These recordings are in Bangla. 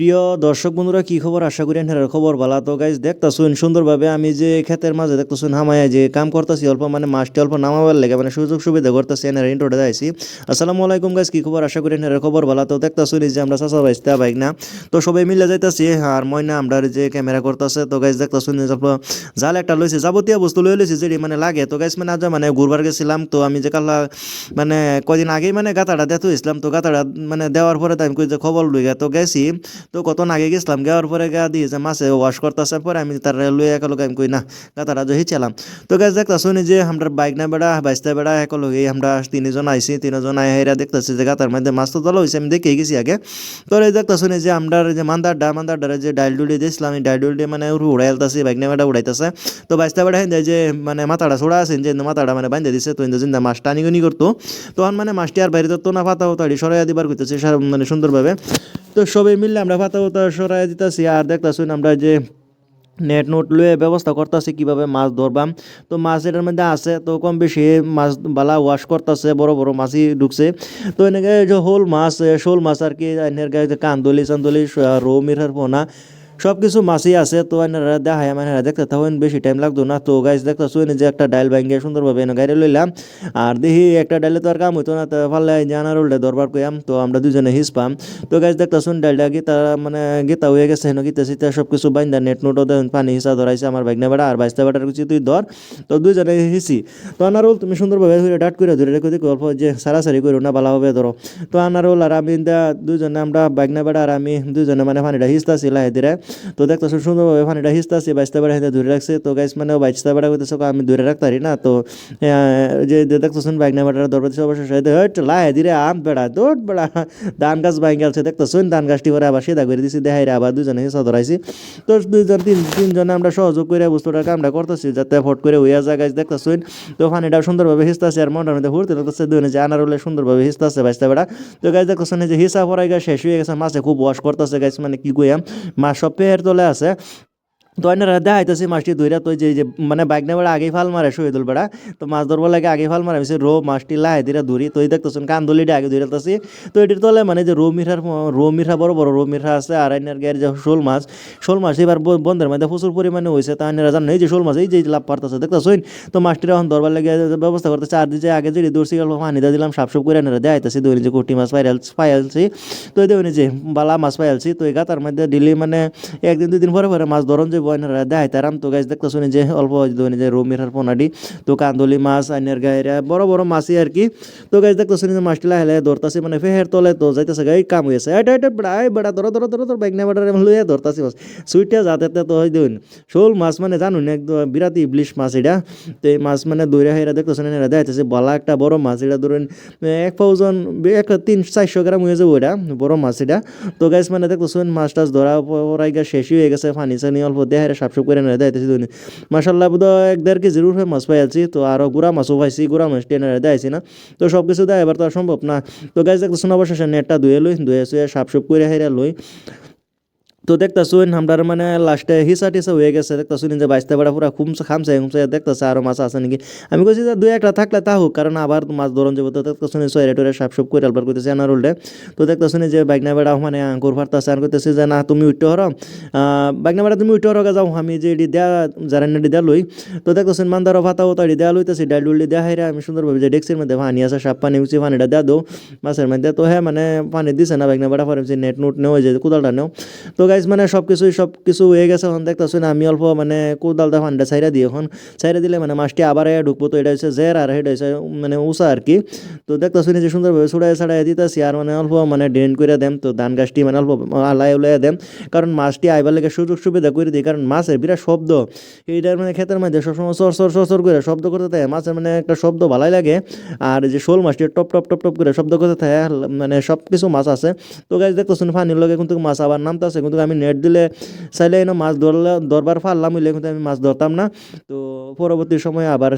প্রিয় দর্শক বন্ধুরা, কি খবর? আশা করি আপনারা খবর ভালো। তো গাইজ দেখতাছুন সুন্দরভাবে আমি যে ক্ষেতের মাঝে দেখতাছুন হামায় যে কাম করতেছি, অল্প মানে মাছটি অল্প নামাবার লেগে মানে সুযোগ সুবিধা করতেছি, এনারা ইন্টোটা যাইছি আসসালামু আলাইকুম গাইজ কি খবর? আশা করি আপনারা খবর ভালো। তো দেখতাছুন যে আমরা চাচা বাইসতে বাইক না? তো সবাই মিলে যাইতাছি, আর ময়না আমরা যে ক্যামেরা করতেছে, তো গাইজ দেখতাছুন যে জাল একটা লইছি, যাবতীয় বস্তু লই লইছি যেটি মানে লাগে। তো গাইজ মানে আজ মানে ঘুরবার গেছিলাম, তো আমি যে কালা মানে কদিন আগেই মানে গাতাটা দেখতে হয়েছিলাম তো গাতাটা মানে দেওয়ার পরে আমি কই যে খবর লই গে তো গেছি তো কত আগে গেছিলাম যাওয়ার পরে গা দিয়ে যে মাছে ওয়াশ করতেছে পরে আমি তার লইয়া একালোকে আমি কই না গাতাটা যে হিচালাম তো গাছ দেখতা শুনি যে আমরা বাইক না বেড়া বাইসতে বেড়া একালোকে আমরা তিনজন আইসি তিনজন আই হেরা দেখতেছি যে গাতার মধ্যে মাছ তো তোলা হয়েছে আমি দেখে গেছি আগে। তো এই দেখতা শুনি যে আমরা যে মান্দারডা, মান্দারডারে যে ডাইল ডুলি দিয়েছিলাম এই ডাইল ডুলি মানে উড়াইলতাছি বাইক না বেড়া উড়াইতেছে। তো বাইসতে বেড়া হেন যে মানে মাথাটা ছোড়া আছে, যে মাথাটা মানে বান্ধে দিছে, তো জিন্দা মাছ টানি গুনি করতো। তখন মানে মাছটি আর বাইরে তো না পাতা হতাড়ি সরাই দিবার করতেছে মানে সুন্দরভাবে। তো সবাই মিললে আমরা পাতা পাতা সরাই দিতেছি, আর দেখতেছি আমরা যে নেট নোট লয়ে ব্যবস্থা করতেছে, কীভাবে মাছ ধরবাম তো মাছ এটার মধ্যে আছে, তো কম বেশি মাছ বালা ওয়াশ করতেছে, বড় বড় মাছই ঢুকছে। তো এনেকে যে হোল মাছ শোল মাছ আর কি, এনের গায়ে কান্দলি চান্দলি রৌ মিরার পোনা সব কিছু মাছই আছে, তো এনারা দেখায় মানে দেখতে থাকেন, বেশি টাইম লাগতো না। তো গাইজ দেখতে শুন যে একটা ডাইল ভাঙ্গে সুন্দরভাবে এনে গাড়ি লইলাম। আর দেখি একটা ডাইলে তো আর কাম হইতো না, তো পারলে জানার উল্টে দরবার কইয়াম, তো আমরা দুজনে হিস পাম তো গাইজ দেখতে শুন ডাইলটা, গীতা মানে গীতা হয়ে গেছে, হেন গীতা সিতা সব কিছু বাইন্দা নেট নোটও দেন, পানি হিসা ধরাইছে আমার বাইক বেড়া আর বাইসটা বেটার কিছু তুই ধর। তো দুজনে হিসি। তো আনারুল, তুমি সুন্দরভাবে ধরে ডাট করে ধরে রেখে, দেখো অল্প যে সারাসারি করো না ভালোভাবে ধরো। তো আনারুল আর আমি দুজনে আমরা বাইক বেড়া আর আমি দুজনে মানে পানিটা হিসতাছি লাহে ধীরে। তো দেখতেছো সুন্দরভাবে পানিটা হিসতাছি বাইসতে বেড়া হেঁটে ধরে রাখছে। তো গাইস মানে বাইসতে বেড়া করতেছে আমি ধরে রাখতে পারি না। তো যে দেখতেছেন বাইক না বেড়া দরবার দিচ্ছে অবশ্যই সাথে হট লাহে ধীরে, আম, বেড়া, দৌড়, বেড়া। ধান গাছ বাইক গেছে, দেখতেছেন, ধান গাছটি করে আবার সেদা করে দিছি দেখাই আবার দুজনে হিসা ধরাইছি। তো দুজন তিন, তিনজনে আমরা সহযোগ করে বস্তুটার কামটা করতেছি, যাতে ফট করে হইয়া যায় গাছ দেখতেছেন। তো পানিটা সুন্দরভাবে হিসতাছে আর মনটার মধ্যে ফুর্তি লাগতেছে দুজনে যে আনার হলে সুন্দরভাবে হিসতাছে বাইসতে বেড়া তো গাছ দেখতেছেন যে হিসা পড়াই গা শেষ হয়ে গেছে, মাছে খুব ওয়াশ করতেছে গাছ মানে কি কইয়াম মাছ সব perdolarse আছে তো অন্যরা মাছটি ধইরা তো যে মানে বাইক বেড়া আগেই ফাল মারে শহীদুল বেড়া। তো মাছ ধরবার লাগে আগে ফাল মারে, আমি রো মাছটি লাহে ধীরে ধরি। তো দেখতেছেন কান্দলিটা আগে ধরিতেছি তো এটির তলে মানে যে রো মিঠার রো মিঠা বড় বড় রো মিঠা আছে, আর আইনার গায়ের যে শোল মাছ শোল মাছ এবার বন্ধের মধ্যে প্রচুর পরিমাণে হয়েছে তা আইনারা জানেন, এই যে শোল মাছ, এই যে লাভ পারতেছে, দেখতেছেন? তো মাছটির এখন ধরবার লাগে ব্যবস্থা করতেছে, আর যে আগে যে দর্শি গেল, পানি দিয়ে দিলাম, সাপসুপ করে আইনারা দেখাইতেছি দৌড়ি যে কুটি মাছ পাইরাল পাইলছি তো এই দেখুন যে বালা মাছ পাইলছি তো এই গাতার মধ্যে দিলি মানে একদিন দুই দিন পরে পরে মাছ ধরন যে বয়নারা দেখাই তারাম তো গাছ দেখতে শুনি যে, অল্প ধরুন যে রুমির পোনাডি, তো কান্দলি মাছ, আইনের গায়েরা বড় বড় মাছই আর কি। তো গাছ দেখতে শুনি যে, মাছটি লাহে ধরতাছি মানে ফেহের তলে তো যাইতেছে গাই, কাম হয়েছে এটা এটা এই বেড়া, ধরো ধরো ধরো, ধর বাইক না বেড়া লইয়া ধরতাছি মাছ। সুইটা যাতে তো হয় দিন শোল মাছ মানে জানুন, একদম বিরাট ইবলিশ মাছ এটা। তো এই মাছ মানে দৌড়া হেরা দেখতেছেন এরা দেখাইতেছে বলা একটা বড় মাছ এটা, ধরুন, এক পাউজন এক তিন, চারশো গ্রাম হয়ে যাব এটা, বড় মাছ এটা। তো গাছ মানে দেখতেছেন মাছ টাছ ধরা পড়াই শেষই হয়ে গেছে পানি চানি অল্প দেহারে সাপসুপ করে নেড়ে দেয় দুনি মাসাল্লাহ বোধ এক দেড় কেজির উপরে মাছ পাইছি তো আরও গুড়া মাছও পাইছি, গুড়া মাছ টেনে দেয়ছি না। তো সব কিছু দেয় এবার তো আর সম্ভব না। তো গাছ শোনা অবশেষে নেটটা ধুয়ে লই, ধুয়ে শুয়ে সাপসুপ করে হেরে লই। তো দেখতেছুন আমরা মানে লাস্টে হিসা টিসা হয়ে গেছে। দেখতেছুন যে বাইসতে বেড়া পুরা খুমসে খামছে খুমসে দেখতেছে আরও মাছ আছে নাকি? আমি কইছি যে দুই একটা থাকলে তা হোক, কারণ আবার মাছ ধরন যাব তো দেখতেছুন সয়রে টরে সাপ সুপ করে আলবার করতেছে আনার উল্টে তো দেখতেছুন যে বাইকনা বেড়া মানে আঙ্কুর ফারতাছে আর করতেছে যে না, তুমি উঠতে হরো। বাইকনা বেড়া তুমি উঠতে হরো যাও, আমি যে এটি দেয়া, যারা এটি দেয়া লই। তো দেখতেছুন মান্দারও ফাতা হতো এটি দেয়া লইতেছি, ডাল ডুলি দেয়া হাইরা, আমি সুন্দরভাবে যে ডেক্সির মধ্যে পানি আছে, সাপ পানি উঠছি পানিটা দেয়া দো। মাছের মধ্যে তো হ্যাঁ মানে পানি দিছে না বাইকনা বেড়া পরে নেট নুট নেও যে কোদালটা নেও। তো গাইজ মানে সব কিছুই সব কিছু হয়ে গেছে এখন দেখতেছি না, আমি অল্প মানে কোদালটা ফান্ডা ছাইরা দিই এখন। ছাইরা দিলে মানে মাছটি আবার ঢুকবো, তো এটা হচ্ছে জের আর এটা হচ্ছে মানে উষা আর কি। তো দেখতেছি না যে সুন্দরভাবে ছুড়াই ছাড়াই দিতেছি আর মানে অল্প মানে ড্রেন করে দেম, তো ধান গাছটি মানে অল্প আলাই উলাই দেম। কারণ মাছটি আইবার লেগে সুযোগ সুবিধা করে দিই, কারণ মাছের বিরাট শব্দ। এইটার মানে ক্ষেতের মধ্যে সবসময় সর সর সর সর করে শব্দ করতে থাকে, মাছের মানে একটা শব্দ ভালোই লাগে। আর যে শোল মাছটি টপ টপ টপ টপ করে শব্দ করতে থাকে মানে সব কিছু মাছ আছে। তো গাছ দেখতেছেন পানির লগে কিন্তু মাছ আবার নামতেছে, কিন্তু আমি নেট দিলে চাইলে এনে মাছ ধরলে, ধরবার পারলাম হইলে কিন্তু আমি মাছ ধরতাম না। তো পরবর্তী সময়ে আবার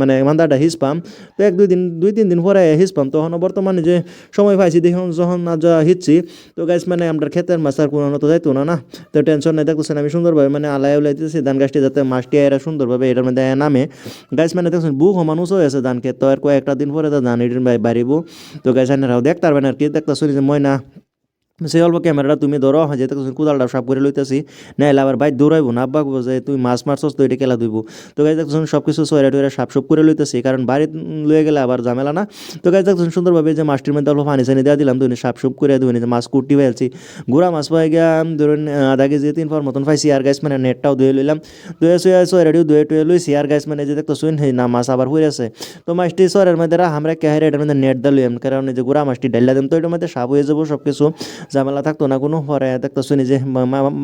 মানে মান্দাটা হিস পাম। তো এক দুই দিন, দুই তিন দিন পরে হিস পাম। তখন বর্তমানে যে সময় পাইছি, দেখুন যখন না যা হিচ্ছি, তো গাছ মানে আমরা ক্ষেতের মাছ আর কোনো তো যাইতো না না? তো টেনশন নেই, দেখতেছেন আমি সুন্দরভাবে মানে আলাই উলাই দিতেছি ধান গাছটি যাতে মাছটি এরা সুন্দরভাবে এটার মধ্যে নামে। গাছ মানে দেখছেন, বুক মানুষও আছে ধান ক্ষেত। তো আর কয়েকটা দিন পরে তো ধান এটির বাড়িব। তো গাছ আনারাও দেখতে পারবেন আর কি। দেখতে শুনি যে ময়না সেই অল্প ক্যামেরাটা তুমি ধরো যে দেখছ কোদালটা সাপ করে লইতেছি, নাইলে আবার বাইর দৌড়াইবো না। আব্বা যে তুই মাছ মারছস তো এটা খেলা ধুইব। তো গাছ দেখছ সব কিছু সয়রা টয়রা সাপ সব করে লইতেছি, কারণ বাড়ি লয়ে গেলে আবার ঝামেলা না। তো গাছ দেখছ সুন্দরভাবে যে মাছটির মধ্যে অল্প পানি চানি দেওয়া দিলাম ধুনি সাপ সুপ করে ধুনি যে মাছ কুটি ফেলছি। গুড়া মাছ পাই গিয়া ধরুন আধা কেজি তিন ফর মতন পাইছি, আর গাছ মানে নেটটাও ধুয়ে লইলাম। ধুয়ে শুয়ে সয়রাটিও ধুয়ে টুয়ে লইছি, আর গাছ মানে যে দেখতো শুন না, মাছ আবার হয়ে আছে। তো মাছটি সরের মধ্যে আমরা কেহারে এটার মধ্যে নেট দিলাম কারণ যে গুড়া মাছটি ডাইলা দিম তো এটার মধ্যে সাপ হয়ে যাব সব কিছু ঝামেলা থাকতো না, কোনো পরে দেখতো শুনি যে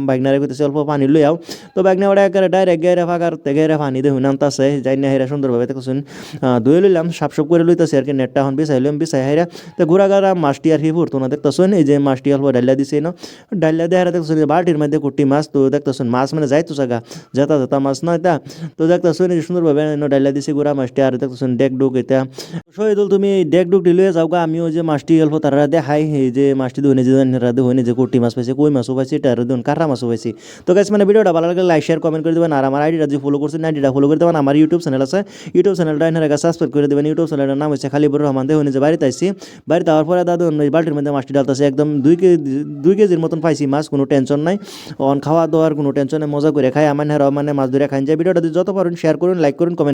বাইকনারে কইতেছে অল্প পানি লই আও। তো বাইকনা ওটা একেবারে ডাইরেক্ট গেরে ফাঁকার গেরে পানি দিয়ে হুনাম তাছে যাই না হেরা সুন্দরভাবে দেখো শুন। ধুয়ে লইলাম সাপ সাপ করে লইতেছে আর কি, নেটটা এখন বিছাই লইম, বিছাই হেরা তো ঘোরা গাড়া মাছটি আর হি ফুরতো না, দেখতো শুন, এই যে মাছটি অল্প ডাইলা দিছে না ডাইলা দিয়ে হেরা দেখতো বালটির মধ্যে কুটি মাছ, তো দেখতো শুন, মাছ মানে যাইতো জায়গা যেতা যেতা মাছ নয় তা। তো দেখতো শুন, এই সুন্দরভাবে ডাইলা দিছে গুড়া মাছটি, আর দেখতো শুন, ডেক ডুক এটা। শহীদুল, তুমি ডেক ডুক দিলে যাও গা, আমিও যে মাছটি অল্প তারা দেখাই, এই যে মাছটি ধুনে যে রাধে হইনি যে কুটি মাছ পাইছে, কই মাছও পাইছে, এটা দেখুন কাঁকড়া মাছও পাইছি। তো গাছ মানে ভিডিওটা ভালো লাগলে লাইক শেয়ার কমেন্ট করে দেবেন, আর আমার আইডিটা যে ফলো করছেন আইডিটা ফলো করে দেবেন, আমার ইউটিউব চ্যানেল আছে। ইউটিউব চ্যানেলটা এনার কাছে সাবস্ক্রাইব করে দেবেন। ইউটিউব চ্যানেলের নাম হচ্ছে খালিবুর রহমান দেখুন যে বাড়িতে আইসি বাড়িতে আওয়ার পরে দাদু এই বালতির মধ্যে মাছটি ডালতেছে, একদম দুই কেজি দুই কেজির মতন পাইছি মাছ, কোনো টেনশন নাই। অন খাওয়া দাওয়ার কোনো টেনশন নেই, মজা করে খাই আমার মানে মাছ ধরে খাই যায় ভিডিওটা যত পারেন শেয়ার করুন লাইক করুন কমেন্ট